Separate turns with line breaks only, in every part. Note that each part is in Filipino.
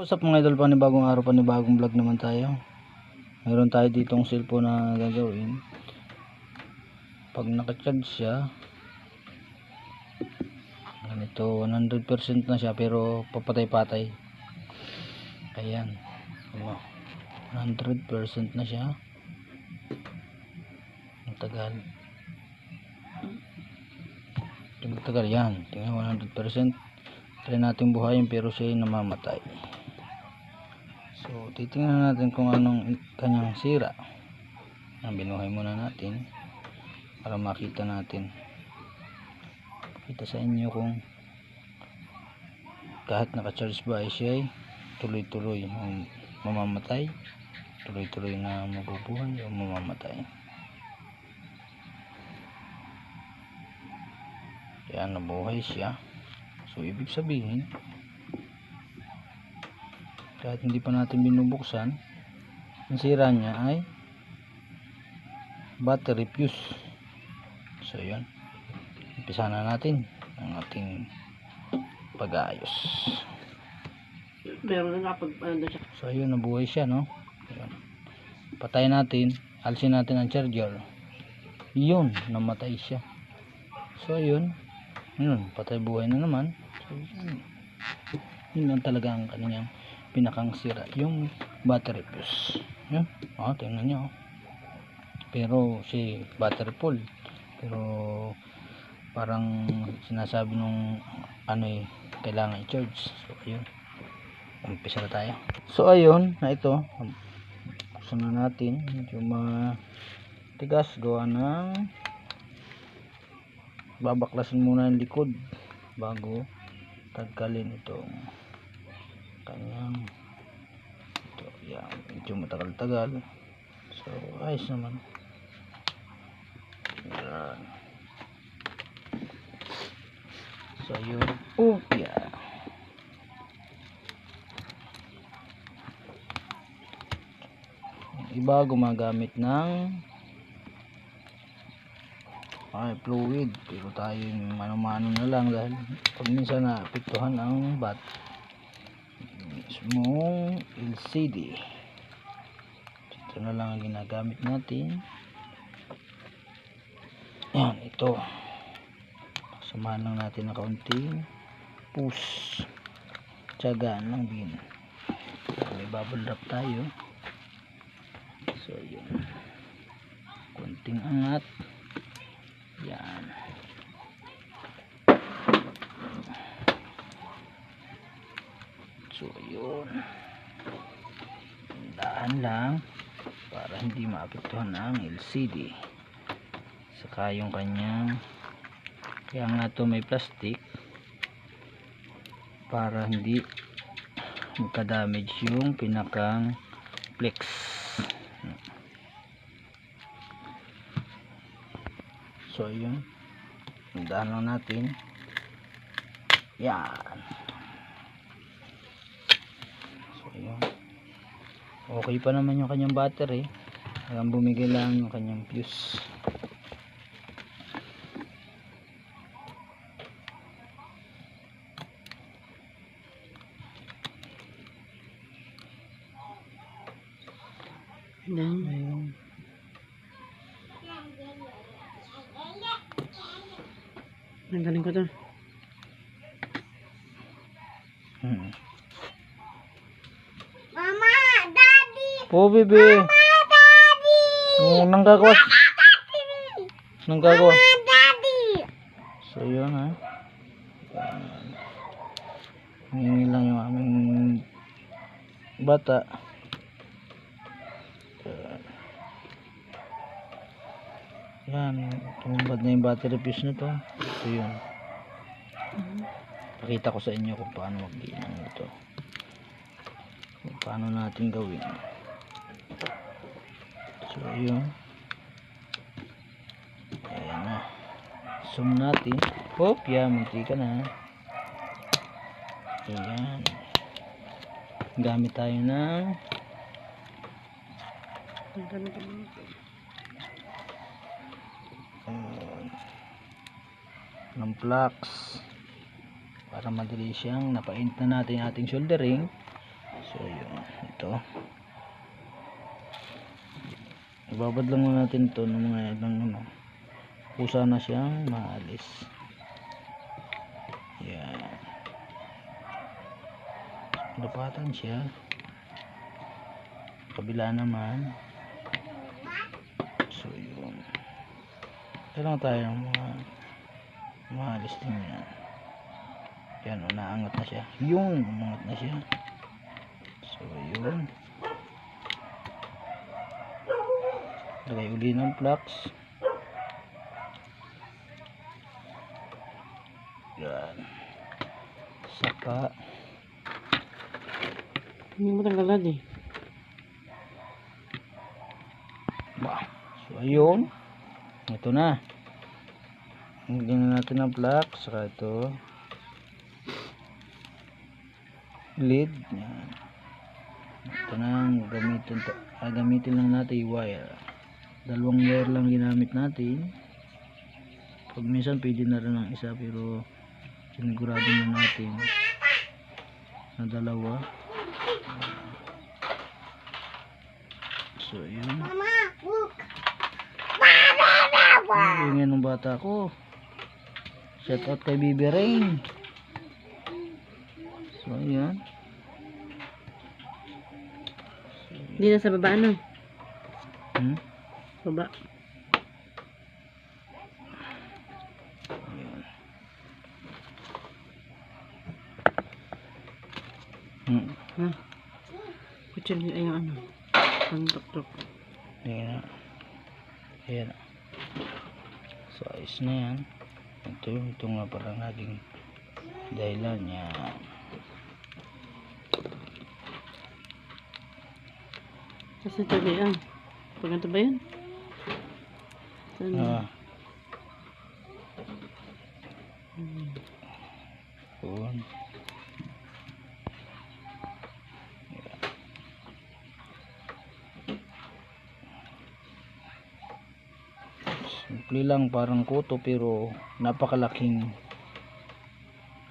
Usap mga idol, panibagong araw, panibagong vlog naman tayo. Mayroon tayo ditong cellphone na gagawin. Pag nakacharge siya, ganito, 100% na siya pero papatay-patay. Ayan. Ano, 100% na siya. Ang tagal. Yung tagal yan. Tingnan 100%. Try natin buhayin pero siya ay namamatay. So, titingnan natin kung anong kanyang sira. Binuhay muna natin para makita natin. Kita sa inyo kung kahit naka-charge ba ay siya ay tuloy-tuloy mamamatay. Tuloy-tuloy na mabubuhay o mamamatay. Kaya nabuhay siya. So, ibig sabihin, kahit hindi pa natin binubuksan, ang sira niya ay battery fuse. So, yun. Umpisa na natin ang ating pag-aayos.
Meron na nga pag ano siya.
So, ayun, nabuhay siya, no? Ayun. Patay natin, alisin natin ang charger. Yun, namatay siya. So, ayun. Yun, patay buhay na naman. So, yun. Yun lang talaga ang kanyang pinakang sira. Yung battery fuse. Yun. O, tingnan nyo. oh. Pero, si battery full. Pero, parang sinasabi nung ano eh, kailangan i-charge. So, ayun umpisa na tayo so ayun na ito buksan na natin yung mga tigas gawa ng babaklasin muna yung likod bago tagkalin itong kanyang ito yan. Medyo matagal-tagal. So ayos naman. Yan. So oh yeah. Iba gumagamit ng ay fluid. Pero tayo mano-mano na lang dahil pag minsan na ang bat mismong LCD ito na lang ang ginagamit natin yan ito samahan lang natin ng kaunting push tsagaan lang din may bubble wrap tayo So, yun. Kunting angat. Yan. So, yun. Tandaan lang para hindi maapektuhan ang LCD. Saka yung kanyang kaya nga to may plastic para hindi magka-damage yung pinakang flex So, yun. Tandaan lang natin. Yan. So, yun. Okay pa naman yung kanyang battery. Hanggang bumigay lang yung kanyang fuse.
Yan.
Ayun.
Ang galing ko to.
Hmm.
Mama,
Bebe.
Daddy,
Oh, nang gagawa. Nang gagawa. So, yun ha. Hingi lang yung aming bata. Yan. Tumubad na yung battery fuse na to. So, yun. Pakita ko sa inyo kung paano mag-iinang ito. Kung paano natin gawin. So, yun. Ayan na. Zoom natin. Hop, yan. Munti ka na. Ayan. Gamit tayo ng uh, ng flux para madali siyang napaint na natin ating soldering dito ibabad lang natin to ng mga ilang ano kusa na siyang maalis. Yan. Lupatan siya. Kabila naman. So yun. Kailangan tayo mga maalis din yan. Yan o naangat na siya. Yung umangat na siya. So yun lagay uli ng flux yan. Saka.
Hindi mo tanggalad eh.
ba? So ayun. Ito na. Na natin ang flux saka ito. Lid. Yan. Ito na. Gamitin ah, gamitin lang natin yung wire dalawang wire lang ginamit natin pag minsan pwede na rin ang isa pero sinigurado na natin na dalawa so yun
Mama, look.
Ay, Ingay ng bata ko. Shout out kay Bibi Rain. So, ayan.
Hindi na sa baba ano?
Hmm?
Baba.
Ayan. Hmm.
Ha? Kutsil ay yung ano. Ang tok-tok.
Ayan na. Ayan na. So, ayos na yan. Ito, ito nga parang naging dahilan yan.
Kasi ah. Pag ganito ba yan? Saan?
Ah.
Hmm.
Yun. Simple lang parang kuto pero napakalaking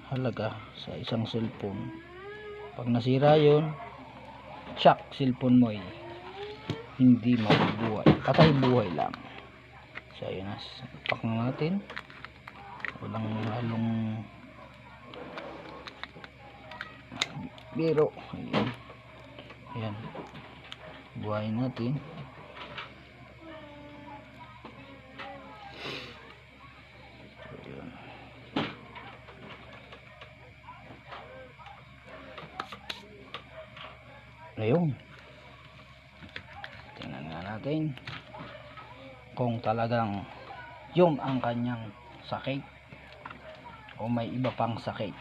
halaga sa isang cellphone. Pag nasira yon, tsak cellphone mo eh. Hindi mabubuhay. Patay buhay lang. So ayun na. Pak na natin. Walang halong biro. Ayan. Ayan. Buhayin natin. Ayun. Tingnan nga natin kung talagang yun ang kanyang sakit o may iba pang sakit.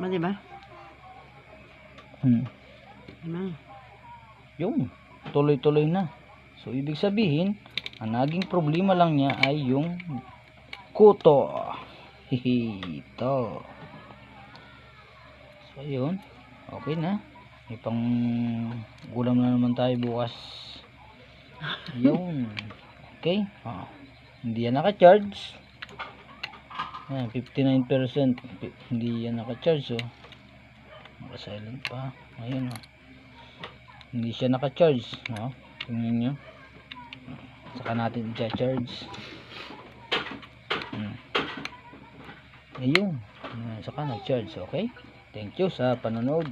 Ma, di ba?
Hmm.
Ma.
Yun, tuloy-tuloy na. So, ibig sabihin, ang naging problema lang niya ay yung kuto. Hihi, ito. So, yun. Okay na. May pang gulam na naman tayo bukas. Yun. Okay. Ah. Hindi yan naka-charge. Ayan, 59%. Pi- Hindi yan naka-charge, oh. Naka-silent pa. Ayun, oh hindi siya naka-charge no? tingnan nyo saka natin i-charge hmm. ayun saka nag-charge okay thank you sa panonood